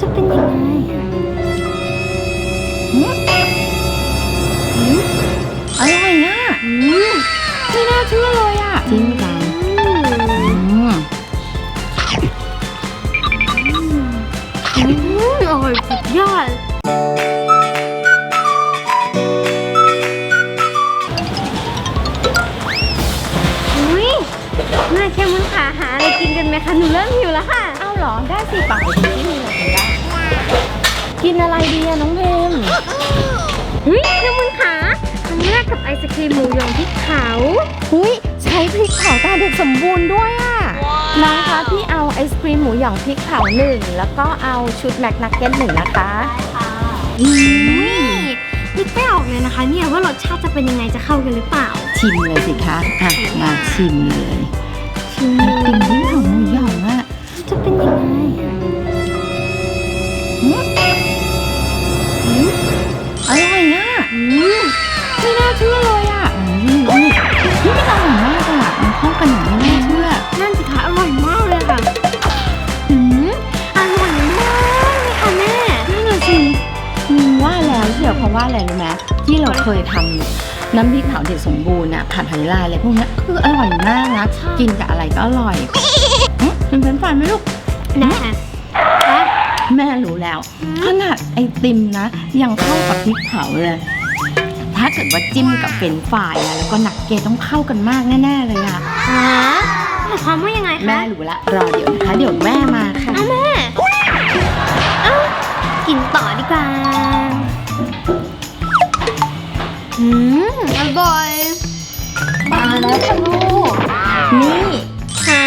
จะเป็นยังไงหืมหืมอร่อยอะไม่น่าเชื่อเลยอะจิ้มกันอืมอืมอร่อยสุดยอดอุ้ยม่แค่มันขาหาอะไรกินกันไหมคะ หนูเริ่มหิวแล้วค่ะ เอาเหรอ ได้สิปักไปที่นี่เลยได้ กินอะไรดีอะน้องเพมเฮ้ยแค่มันขาครั้งแรกกับไอศครีมหมูหยองพริกเผาหุยใช้พริกเผาตาเด็กสมบูรณ์ด้วยอะน้องคะพี่เอาไอศครีมหมูหยองพริกเผาหนึ่งแล้วก็เอาชุดแม็กนักเก็ตหนึ่งนะคะอืมนึกไม่ออกเลยนะคะ เนี่ยว่ารสชาติจะเป็นยังไงจะเข้ากันหรือเปล่า ชิมเลยสิคะอะมาชิมเลย ชิมไอติมพริกเผาหมูหยองอะจ เชียวเพราะว่าอะไรรู้ไหมที่เราเคยทำน้ำพริกเผาเด็กสมบูรณ์อะผัดหอยลายอะไรพวกเนี้ยคืออร่อยมากนะกินกับอะไรก็อร่อยอืมเป็นเป็นฝันไหมลูกนะค่ะอะแม่รู้แล้วขนาดไอติมนะ ยังเข้ากับพริกเผาเลย ถ้าเกิดว่าจิ้มกับเฟรนช์ฟรายอะแล้วก็หนักเกตต้องเข้ากันมากแน่ ๆ เลยอะฮะหมายความว่ายังไงแม่คะรู้ละรอเดี๋ยวนะคะเดี๋ยวแม่มาค่ะอ้าวแม่เอ้ากินต่อดีกว่า อืมอร่อยมาแล้วค่ะลูก นี่หา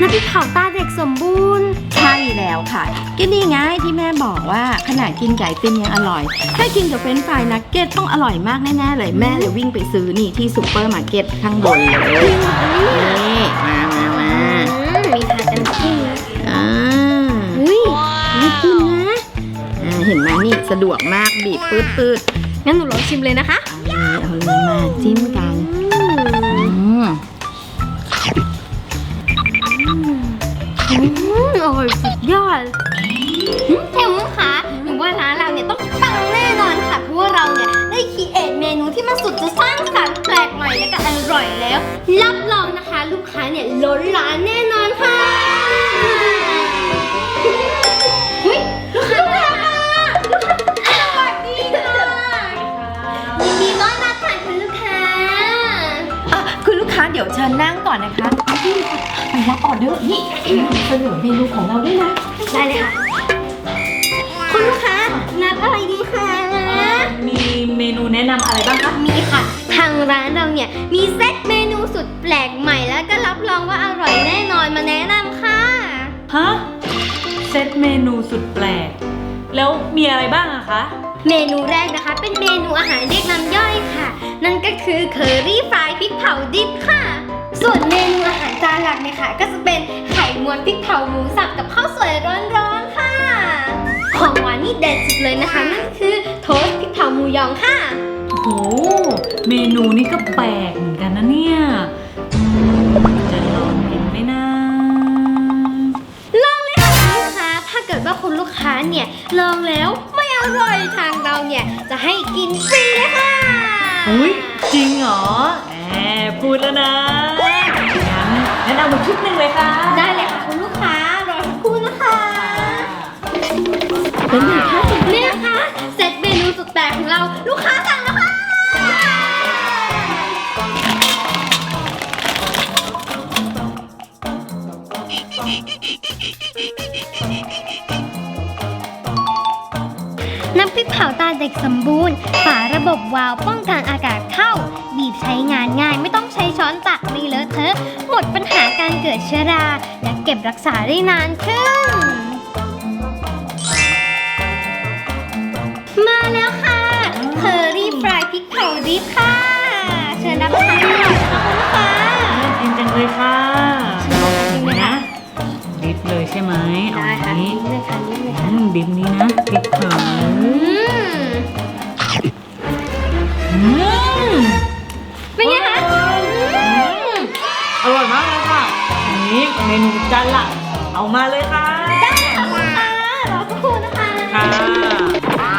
น้ำพริกเผาตาเด็กสมบูรณ์ ใช่แล้วค่ะ ก็นี่ไงที่แม่บอกว่าขนาดกินไก่ติมยังอร่อย ถ้ากินกับเฟรนช์ฟรายนักเก็ตต้องอร่อยมากแน่ๆเลยแม่เลยวิ่งไปซื้อนี่ที่ซูเปอร์มาร์เก็ตข้างบนเลยนี่มามามาอืมมีทากันจิ้มนะอ่าอุ้ยน่ากินนะอ่าเห็นไหมนี่สะดวกมากบีบปื๊ดปื๊ด งั้นหนูลองชิมเลยนะคะเอาเลยเอาเลยมาจิ้มกันอืมอืมอืมอร่อยสุดยอดแค่มุกคะหนูว่าร้านเราเนี่ยต้องปังแน่นอนค่ะเพราะว่าเราเนี่ยได้คีเอทเมนูที่มันสุดจะสร้างสรรค์แปลกใหม่และก็อร่อยแล้ว รับรองนะคะ ลูกค้าเนี่ยล้นร้านแน่นอนค่ะ คุณลูกค้าเดี๋ยวเชิญนั่งก่อนนะคะนี่ค่ะไปรับออเดอร์นี่เสนอเมนูของเราด้วยนะ ได้เลยค่ะ คุณลูกค้านับอะไรดีคะมีเมนูแนะนำอะไรบ้างคะ มีค่ะ ทางร้านเราเนี่ย มีเซตเมนูสุดแปลกใหม่แล้วก็รับรองว่าอร่อยแน่นอนมาแนะนำค่ะ ฮะ เซตเมนูสุดแปลก แล้วมีอะไรบ้างอะคะ เมนูแรกนะคะ เป็นเมนูอาหารเรียกน้ำย่อยค่ะ นั่นก็คือเคอรี่ฟรายพริกเผาดิบค่ะ ส่วนเมนูอาหารจานหลักเนี่ยค่ะ ก็จะเป็นไข่ม้วนพริกเผาหมูสับกับข้าวสวยร้อนๆค่ะ ของหวานนี่เด็ดสุดเลยนะคะ นั่นคือโทสต์พริกเผาหมูยองค่ะ โอ้โหเมนูนี้ก็แปลกเหมือนกันนะเนี่ยอืมจะลองกินไหมนะ ลองเลยค่ะคุณลูกค้า ถ้าเกิดว่าคุณลูกค้าเนี่ยลองแล้วไม่อ ร่อยทางเราเนี่ยจะให้กินฟรีเลยค่ะอุ้ยจริงเหรอแอบพูดแล้วนะงั้นงั้นเอามาชุดหนึ่งเลยค่ะ ได้เลยค่ะคุณลูกค้ารอสักครู่นะคะเป็นไงคะนี่นะคะเซตเมนูสุดแปลกของเราลูกค้าสั่งแล้วค่ะ น้ำพริกเผาตาเด็กสมบูรณ์ ฝาระบบวาล์วป้องกันอากาศเข้า บีบใช้งานง่ายไม่ต้องใช้ช้อนตักไม่เลอะเทอะ หมดปัญหาการเกิดเชื้อรา และเก็บรักษาได้นานขึ้น เมนูจันละเอามาเลยค่ะได้ค่ะรอสักครู่นะคะค่ะ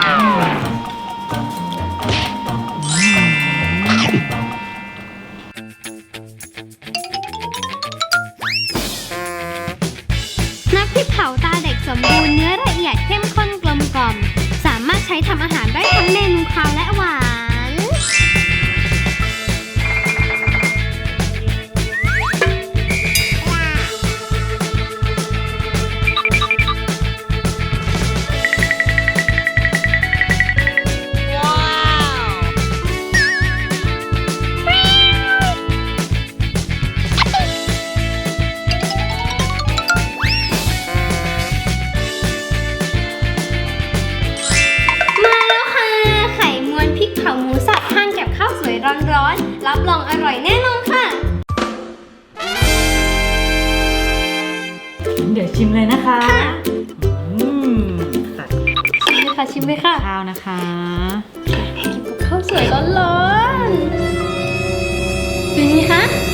น้ำพริกเผาตาเด็กสมบูรณ์เนื้อละเอียดเข้มข้นกลมกล่อม สามารถใช้ทำอาหารได้ทั้งเมนูคาวและ รับรองอร่อยแน่นอนค่ะ เดี๋ยวชิมเลยนะคะอืมตัดชิมเลยค่ะชิมเลยค่ะข้าวนะคะกับข้าวสวยร้อนๆเป็นไงคะ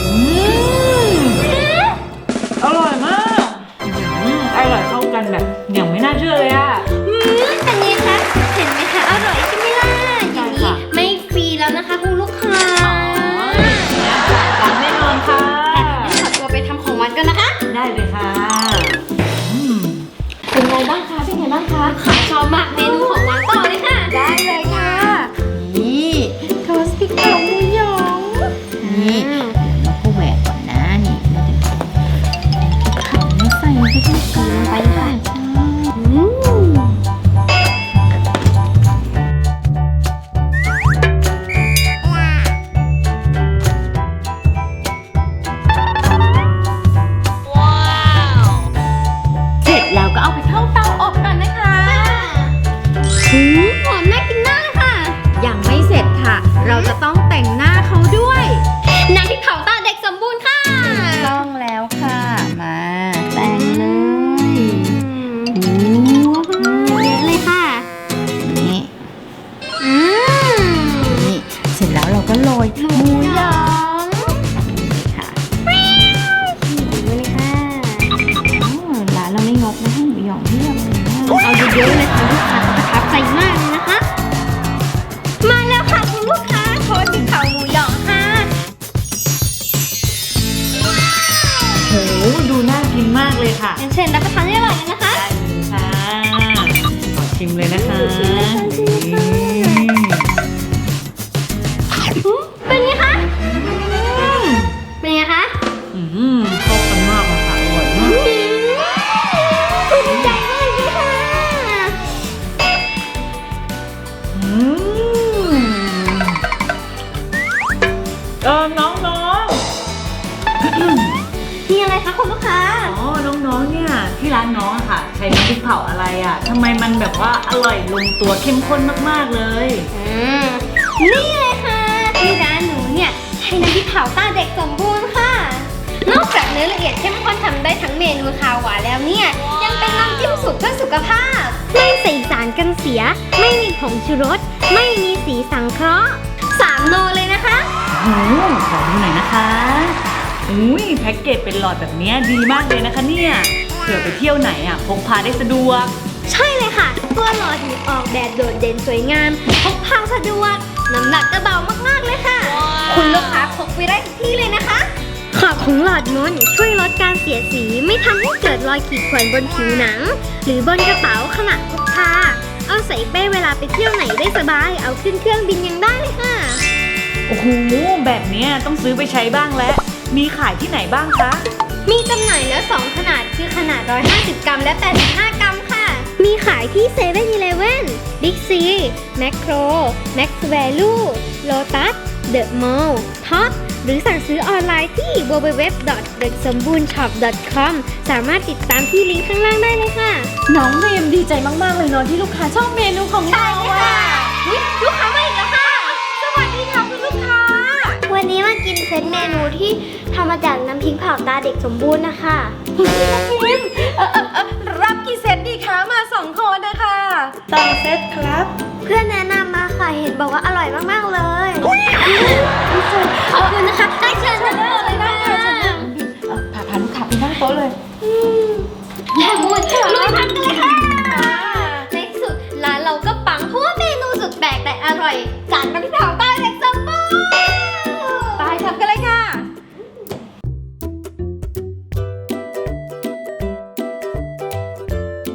เสร็จค่ะเราจะต้องแต่งหน้าเขาด้วย น้ำพริกเผาต ดูน่ากินมากเลยค่ะงั้นเชิญรับประทานได้เลยนะคะได้เลยค่ะขอชิมเลยนะคะชิมเลยค่ะชิมเลยค่ะนี่อืมเป็นไงคะ ช้น้ำพริกเผาอะไรอะทำไมมันแบบว่าอร่อยลงตัวเข้มข้นมากๆเลย อืมนี่เลยค่ะ ที่ร้านหนูเนี่ยใช้น้ำพริกเผาตาเด็กสมบูรณ์ค่ะ นอกจากเนื้อละเอียดเข้มข้นทำได้ทั้งเมนูคาวหวานแล้วเนี่ย ยังเป็นน้ำจิ้มสุกเพื่อสุขภาพ ไม่ใส่สารกันเสีย ไม่มีผงชูรส ไม่มีสีสังเคราะห์สามโนเลยนะคะ โอ้โหขอดูหน่อยนะคะ อุ้ยแพ็กเกจเป็นหลอดแบบเนี้ยดีมากเลยนะคะเนี่ย เผื่อไปเที่ยวไหนอะพกพาได้สะดวก ใช่เลยค่ะตัวหลอดนี่ออกแบบโดดเด่นสวยงามพกพาสะดวกน้ำหนักก็เบามากๆเลยค่ะ คุณลูกค้าพกไปได้ทุกที่เลยนะคะขอบของหลอดมนช่วยลดการเสียสีไม่ทำให้เกิดรอยขีดข่วนบนผิวหนัง หรือบนกระเป๋าขณะพกพาเอาใส่เป้เวลาไปเที่ยวไหนได้สบาย เอาขึ้นเครื่องบินยังได้เลยค่ะ โอ้โหแบบเนี้ยต้องซื้อไปใช้บ้างแล้ว มีขายที่ไหนบ้างคะ มีจำหน่ายแล้ว 2 ขนาดคือขนาด 150 กรัมและ 85 กรัมค่ะ มีขายที่7 e เ e ่ e อ Big C Macro Max Value Lotus The Mall Top หรือสั่งซื้อออนไลน์ที่ www.thesambunshop.com สามารถติดตามที่ลิงก์ข้างล่างได้เลยค่ะ น้องเมมดีใจมาก ๆ เลยเนาะที่ลูกค้าชอบเมนูของเราอะอุ๊ยลูกค้ามาอีกแล้ว กินเซตเมนูที่ทำมาจากน้ำพริกเผาตาเด็กสมบูรณ์นะคะ รับกี่เซตดีคะมาสองคนนะคะสองเซตครับ เพื่อนแนะนำมาค่ะเห็นบอกว่าอร่อยมากๆเลยขอบคุณนะคะได้เชิญเชิญเลยค่ะพาพาลูกค้าไปนั่งโต๊ะเลยแย่มุดลุยพักกันเลยค่ะในที่สุดร้านเราก็ปังเพราะว่าเมนูสุดแปลกแต่อร่อยจากน้ำพริกเผาใต้เลย